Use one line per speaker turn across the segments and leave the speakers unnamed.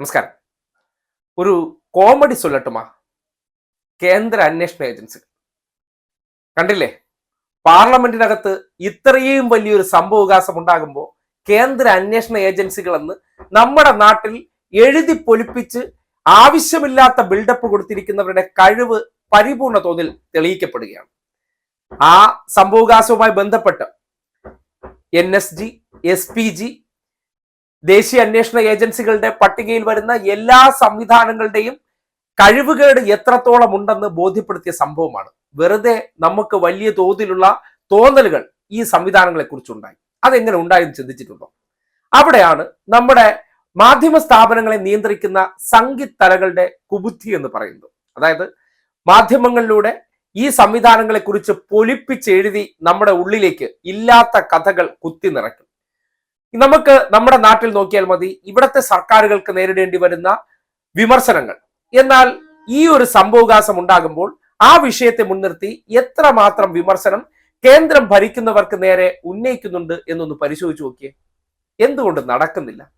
നമസ്കാരം. ഒരു കോമഡി സൊല്ലട്ടുമാ കേന്ദ്ര അന്വേഷണ ഏജൻസികൾ കണ്ടില്ലേ? പാർലമെന്റിനകത്ത് ഇത്രയും വലിയൊരു സംഭവവികാസം ഉണ്ടാകുമ്പോൾ കേന്ദ്ര അന്വേഷണ ഏജൻസികളെന്ന് നമ്മുടെ നാട്ടിൽ എഴുതി പൊലിപ്പിച്ച് ആവശ്യമില്ലാത്ത ബിൽഡപ്പ് കൊടുത്തിരിക്കുന്നവരുടെ കഴിവ് പരിപൂർണ തോതിൽ തെളിയിക്കപ്പെടുകയാണ്. ആ സംഭവവികാസവുമായി ബന്ധപ്പെട്ട് N S G S P G ദേശീയ അന്വേഷണ ഏജൻസികളുടെ പട്ടികയിൽ വരുന്ന എല്ലാ സംവിധാനങ്ങളുടെയും കഴിവുകേട് എത്രത്തോളം ഉണ്ടെന്ന് ബോധ്യപ്പെടുത്തിയ സംഭവമാണ്. വെറുതെ നമുക്ക് വലിയ തോതിലുള്ള തോന്നലുകൾ ഈ സംവിധാനങ്ങളെ കുറിച്ചുണ്ടായി അതെങ്ങനെ ഉണ്ടായെന്ന് ചിന്തിച്ചിട്ടുണ്ടോ? അവിടെയാണ് നമ്മുടെ മാധ്യമ സ്ഥാപനങ്ങളെ നിയന്ത്രിക്കുന്ന സംഘിത്തലകളുടെ കുബുദ്ധി എന്ന് പറയുന്നത്. അതായത് മാധ്യമങ്ങളിലൂടെ ഈ സംവിധാനങ്ങളെ കുറിച്ച് പൊലിപ്പിച്ചെഴുതി നമ്മുടെ ഉള്ളിലേക്ക് ഇല്ലാത്ത കഥകൾ കുത്തി നിറയ്ക്കും. നമുക്ക് നമ്മുടെ നാട്ടിൽ നോക്കിയാൽ മതി ഇവിടുത്തെ സർക്കാരുകൾക്ക് നേരിടേണ്ടി വരുന്ന വിമർശനങ്ങൾ. എന്നാൽ ഈ ഒരു സംഭവകാശം ഉണ്ടാകുമ്പോൾ ആ വിഷയത്തെ മുൻനിർത്തി എത്രമാത്രം വിമർശനം കേന്ദ്രം ഭരിക്കുന്നവർക്ക് നേരെ ഉന്നയിക്കുന്നുണ്ട് എന്നൊന്ന് പരിശോധിച്ചു നോക്കിയേ. എന്തുകൊണ്ട് നടക്കുന്നില്ല?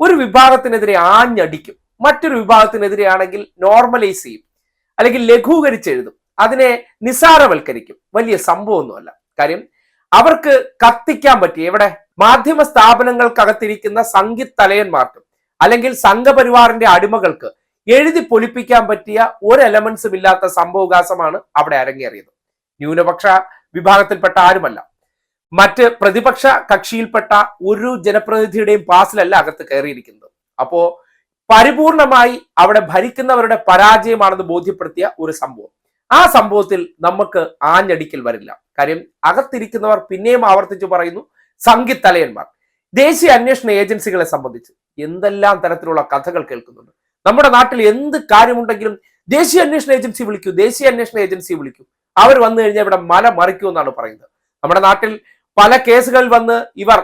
ഒരു വിഭാഗത്തിനെതിരെ ആഞ്ഞടിക്കും. മറ്റൊരു വിഭാഗത്തിനെതിരെയാണെങ്കിൽ നോർമലൈസ് ചെയ്യും. അല്ലെങ്കിൽ ലഘൂകരിച്ചെഴുതും അതിനെ നിസാരവൽക്കരിക്കും. വലിയ സംഭവമൊന്നുമല്ല. കാര്യം അവർക്ക് കത്തിക്കാൻ പറ്റി. എവിടെ? മാധ്യമ സ്ഥാപനങ്ങൾക്കകത്തിരിക്കുന്ന സംഗീതലയന്മാർക്കും അല്ലെങ്കിൽ സംഘപരിവാറിന്റെ അടിമകൾക്ക് എഴുതി പൊലിപ്പിക്കാൻ പറ്റിയ ഒരു എലമെന്റ്സും ഇല്ലാത്ത സംഭവകാശമാണ് അവിടെ അരങ്ങേറിയത്. ന്യൂനപക്ഷ വിഭാഗത്തിൽപ്പെട്ട ആരുമല്ല. മറ്റ് പ്രതിപക്ഷ കക്ഷിയിൽപ്പെട്ട ഒരു ജനപ്രതിനിധിയുടെയും പാസിലല്ല അകത്ത് കയറിയിരിക്കുന്നത്. അപ്പോ പരിപൂർണമായി അവിടെ ഭരിക്കുന്നവരുടെ പരാജയമാണെന്ന് ബോധ്യപ്പെടുത്തിയ ഒരു സംഭവം. ആ സംഭവത്തിൽ നമുക്ക് ആഞ്ഞടിക്കൽ വരില്ല. കാര്യം അകത്തിരിക്കുന്നവർ പിന്നെയും ആവർത്തിച്ചു പറയുന്നു സംഘിത്തലയന്മാർ. ദേശീയ അന്വേഷണ ഏജൻസികളെ സംബന്ധിച്ച് എന്തെല്ലാം തരത്തിലുള്ള കഥകൾ കേൾക്കുന്നുണ്ട്? നമ്മുടെ നാട്ടിൽ എന്ത് കാര്യമുണ്ടെങ്കിലും ദേശീയ അന്വേഷണ ഏജൻസി വിളിക്കൂ ദേശീയ അന്വേഷണ ഏജൻസി വിളിക്കൂ. അവർ വന്നു കഴിഞ്ഞാൽ ഇവിടെ മല മറിക്കൂ എന്നാണ് പറയുന്നത്. നമ്മുടെ നാട്ടിൽ പല കേസുകൾ വന്ന് ഇവർ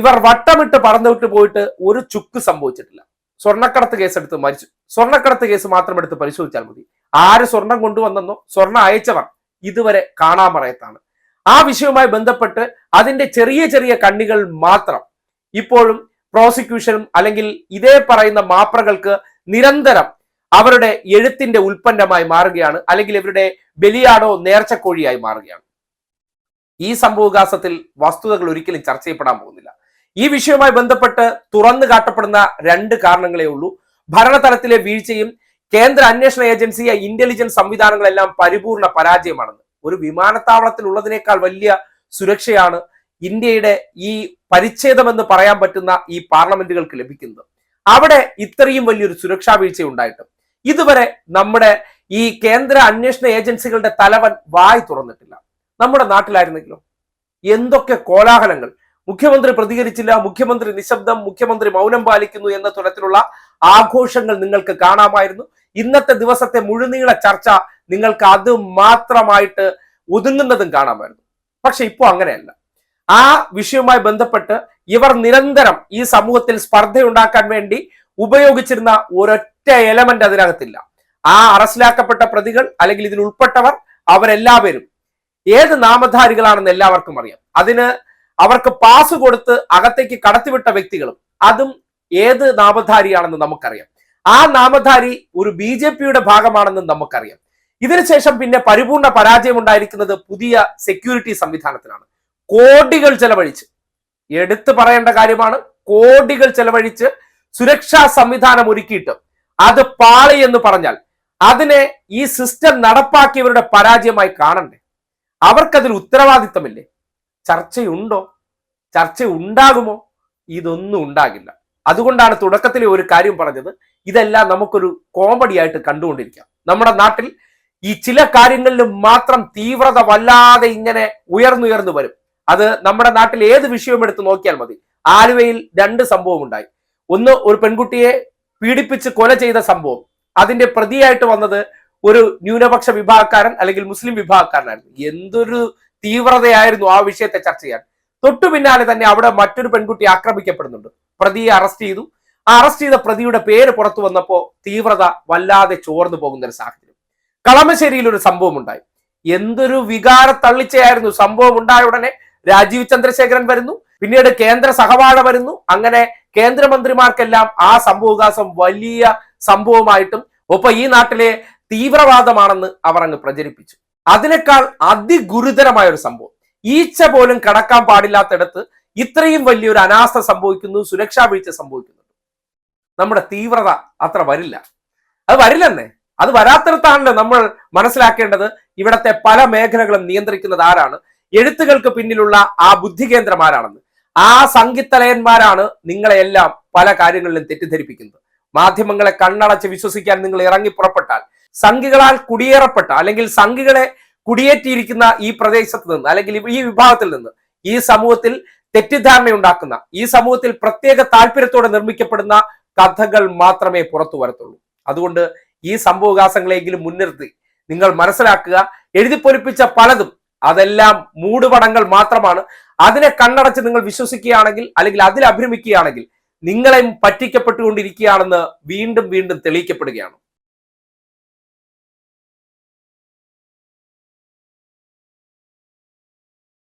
ഇവർ വട്ടമിട്ട് പറന്നുവിട്ട് പോയിട്ട് ഒരു ചുക്ക് സംഭവിച്ചിട്ടില്ല. സ്വർണക്കടത്ത് കേസ് എടുത്ത് മരിച്ചു. സ്വർണക്കടത്ത് കേസ് മാത്രം എടുത്ത് പരിശോധിച്ചാൽ മതി. ആര് സ്വർണം കൊണ്ടുവന്നെന്നോ സ്വർണം അയച്ചവർ ഇതുവരെ കാണാമറയത്താണ് ആ വിഷയവുമായി ബന്ധപ്പെട്ട് അതിന്റെ ചെറിയ ചെറിയ കണ്ണികൾ മാത്രം ഇപ്പോഴും പ്രോസിക്യൂഷനും അല്ലെങ്കിൽ ഇതേ പറയുന്ന മാപ്രകൾക്ക് നിരന്തരം അവരുടെ എഴുത്തിന്റെ ഉൽപ്പന്നമായി മാറുകയാണ് അല്ലെങ്കിൽ ഇവരുടെ ബലിയാടോ നേർച്ചക്കോഴിയായി മാറുകയാണ്. ഈ സംഭവവികാസത്തിൽ വസ്തുതകൾ ഒരിക്കലും ചർച്ച ചെയ്യപ്പെടാൻ പോകുന്നില്ല. ഈ വിഷയവുമായി ബന്ധപ്പെട്ട് തുറന്നു കാട്ടപ്പെടുന്ന രണ്ട് കാരണങ്ങളേ ഉള്ളൂ. ഭരണതലത്തിലെ വീഴ്ചയും കേന്ദ്ര അന്വേഷണ ഏജൻസിയെ ഇന്റലിജൻസ് സംവിധാനങ്ങളെല്ലാം പരിപൂർണ പരാജയമാണെന്ന്. ഒരു വിമാനത്താവളത്തിൽ ഉള്ളതിനേക്കാൾ വലിയ സുരക്ഷയാണ് ഇന്ത്യയുടെ ഈ പരിച്ഛേദമെന്ന് പറയാൻ പറ്റുന്ന ഈ പാർലമെന്റുകൾക്ക് ലഭിക്കുന്നത്. അവിടെ ഇത്രയും വലിയൊരു സുരക്ഷാ വീഴ്ച ഉണ്ടായിട്ടും ഇതുവരെ നമ്മുടെ ഈ കേന്ദ്ര അന്വേഷണ ഏജൻസികളുടെ തലവൻ വായി തുറന്നിട്ടില്ല. നമ്മുടെ നാട്ടിലായിരുന്നെങ്കിലോ? എന്തൊക്കെ കോലാഹലങ്ങൾ? മുഖ്യമന്ത്രി പ്രതികരിച്ചില്ല മുഖ്യമന്ത്രി നിശബ്ദം മുഖ്യമന്ത്രി മൗനം പാലിക്കുന്നു എന്ന തരത്തിലുള്ള ആഘോഷങ്ങൾ നിങ്ങൾക്ക് കാണാമായിരുന്നു. ഇന്നത്തെ ദിവസത്തെ മുഴുനീള ചർച്ച നിങ്ങൾക്ക് അത് മാത്രമായിട്ട് ഒതുങ്ങുന്നതും കാണാമായിരുന്നു. പക്ഷെ ഇപ്പോൾ അങ്ങനെയല്ല. ആ വിഷയവുമായി ബന്ധപ്പെട്ട് ഇവർ നിരന്തരം ഈ സമൂഹത്തിൽ സ്പർദ്ധയുണ്ടാക്കാൻ വേണ്ടി ഉപയോഗിച്ചിരുന്ന ഒരൊറ്റ എലമെന്റ് അതിനകത്തില്ല. ആ അറസ്റ്റിലാക്കപ്പെട്ട പ്രതികൾ അല്ലെങ്കിൽ ഇതിൽ ഉൾപ്പെട്ടവർ അവരെല്ലാവരും ഏത് നാമധാരികളാണെന്ന് എല്ലാവർക്കും അറിയാം. അതിന് അവർക്ക് പാസ് കൊടുത്ത് അകത്തേക്ക് കടത്തിവിട്ട വ്യക്തികളും അതും ഏത് നാമധാരിയാണെന്ന് നമുക്കറിയാം. ആ നാമധാരി ഒരു ബി ജെ പിയുടെ ഭാഗമാണെന്ന് നമുക്കറിയാം. ഇതിനുശേഷം പിന്നെ പരിപൂർണ പരാജയം ഉണ്ടായിരിക്കുന്നത് പുതിയ സെക്യൂരിറ്റി സംവിധാനത്തിലാണ്. കോടികൾ ചെലവഴിച്ച്. എടുത്തു പറയേണ്ട കാര്യമാണ് കോടികൾ ചെലവഴിച്ച് സുരക്ഷാ സംവിധാനം ഒരുക്കിയിട്ട് അത് പാളി എന്ന് പറഞ്ഞാൽ അതിനെ ഈ സിസ്റ്റം നടപ്പാക്കിയവരുടെ പരാജയമായി കാണണ്ടേ? അവർക്കതിൽ ഉത്തരവാദിത്തമില്ലേ? ചർച്ചയുണ്ടോ? ചർച്ച ഉണ്ടാകുമോ ഇതൊന്നും ഉണ്ടാകില്ല. അതുകൊണ്ടാണ് തുടക്കത്തിൽ ഒരു കാര്യം പറഞ്ഞത്. ഇതെല്ലാം നമുക്കൊരു കോമഡി ആയിട്ട് കണ്ടുകൊണ്ടിരിക്കാം. നമ്മുടെ നാട്ടിൽ ഈ ചില കാര്യങ്ങളിൽ മാത്രം തീവ്രത വല്ലാതെ ഇങ്ങനെ ഉയർന്നുയർന്നു വരും. അത് നമ്മുടെ നാട്ടിൽ ഏത് വിഷയവും എടുത്ത് നോക്കിയാൽ മതി. ആലുവയിൽ രണ്ട് സംഭവം ഉണ്ടായി. ഒന്ന് ഒരു പെൺകുട്ടിയെ പീഡിപ്പിച്ച് കൊല ചെയ്ത സംഭവം. അതിന്റെ പ്രതിയായിട്ട് വന്നത് ഒരു ന്യൂനപക്ഷ വിഭാഗക്കാരൻ അല്ലെങ്കിൽ മുസ്ലിം വിഭാഗക്കാരനായിരുന്നു. എന്തൊരു തീവ്രതയായിരുന്നു ആ വിഷയത്തെ ചർച്ച ചെയ്യാൻ. തൊട്ടു പിന്നാലെ തന്നെ അവിടെ മറ്റൊരു പെൺകുട്ടി ആക്രമിക്കപ്പെടുന്നുണ്ട്. പ്രതിയെ അറസ്റ്റ് ചെയ്തു. ആ അറസ്റ്റ് ചെയ്ത പ്രതിയുടെ പേര് പുറത്തു വന്നപ്പോൾ തീവ്രത വല്ലാതെ ചോർന്നു പോകുന്ന ഒരു സാഹചര്യം. കളമശ്ശേരിയിൽ ഒരു സംഭവം ഉണ്ടായി. എന്തൊരു വികാര തള്ളിച്ചയായിരുന്നു സംഭവം ഉണ്ടായ ഉടനെ രാജീവ് ചന്ദ്രശേഖരൻ വരുന്നു. പിന്നീട് കേന്ദ്ര സഹവാഴ വരുന്നു. അങ്ങനെ കേന്ദ്രമന്ത്രിമാർക്കെല്ലാം ആ സംഭവവികാസം വലിയ സംഭവമായിട്ടും ഒപ്പം ഈ നാട്ടിലെ തീവ്രവാദമാണെന്ന് അവർ അങ്ങ് പ്രചരിപ്പിച്ചു. അതിനേക്കാൾ അതിഗുരുതരമായ ഒരു സംഭവം. ഈച്ച പോലും കടക്കാൻ പാടില്ലാത്തിടത്ത് ഇത്രയും വലിയൊരു അനാസ്ഥ സംഭവിക്കുന്നു സുരക്ഷാ വീഴ്ച സംഭവിക്കുന്നുണ്ട് നമ്മുടെ തീവ്രത അത്ര വരില്ല. അത് വരില്ലെന്നേ. അത് വരാത്തിടത്താണല്ലോ നമ്മൾ മനസ്സിലാക്കേണ്ടത്. ഇവിടത്തെ പല മേഖലകളും നിയന്ത്രിക്കുന്നത് ആരാണ്? എഴുത്തുകൾക്ക് പിന്നിലുള്ള ആ ബുദ്ധി കേന്ദ്രം ആരാണെന്ന്. ആ സംഗീതലയന്മാരാണ് നിങ്ങളെയെല്ലാം പല കാര്യങ്ങളിലും തെറ്റിദ്ധരിപ്പിക്കുന്നത്. മാധ്യമങ്ങളെ കണ്ണടച്ച് വിശ്വസിക്കാൻ നിങ്ങൾ ഇറങ്ങി പുറപ്പെട്ടാൽ സംഘികളാൽ കുടിയേറപ്പെട്ട അല്ലെങ്കിൽ സംഘികളെ കുടിയേറ്റിയിരിക്കുന്ന ഈ പ്രദേശത്ത് നിന്ന് അല്ലെങ്കിൽ ഈ വിഭാഗത്തിൽ നിന്ന് ഈ സമൂഹത്തിൽ തെറ്റിദ്ധാരണയുണ്ടാക്കുന്ന ഈ സമൂഹത്തിൽ പ്രത്യേക താല്പര്യത്തോടെ നിർമ്മിക്കപ്പെടുന്ന കഥകൾ മാത്രമേ പുറത്തു വരത്തുള്ളൂ. അതുകൊണ്ട് ഈ സംഭവവികാസങ്ങളെങ്കിലും മുൻനിർത്തി നിങ്ങൾ മനസ്സിലാക്കുക എഴുതിപ്പൊലിപ്പിച്ച പലതും അതെല്ലാം മൂടുപടങ്ങൾ മാത്രമാണ്. അതിനെ കണ്ണടച്ച് നിങ്ങൾ വിശ്വസിക്കുകയാണെങ്കിൽ അല്ലെങ്കിൽ അതിൽ അഭിരമിക്കുകയാണെങ്കിൽ നിങ്ങളെയും പറ്റിക്കപ്പെട്ടുകൊണ്ടിരിക്കുകയാണെന്ന് വീണ്ടും വീണ്ടും തെളിയിക്കപ്പെടുകയാണ്.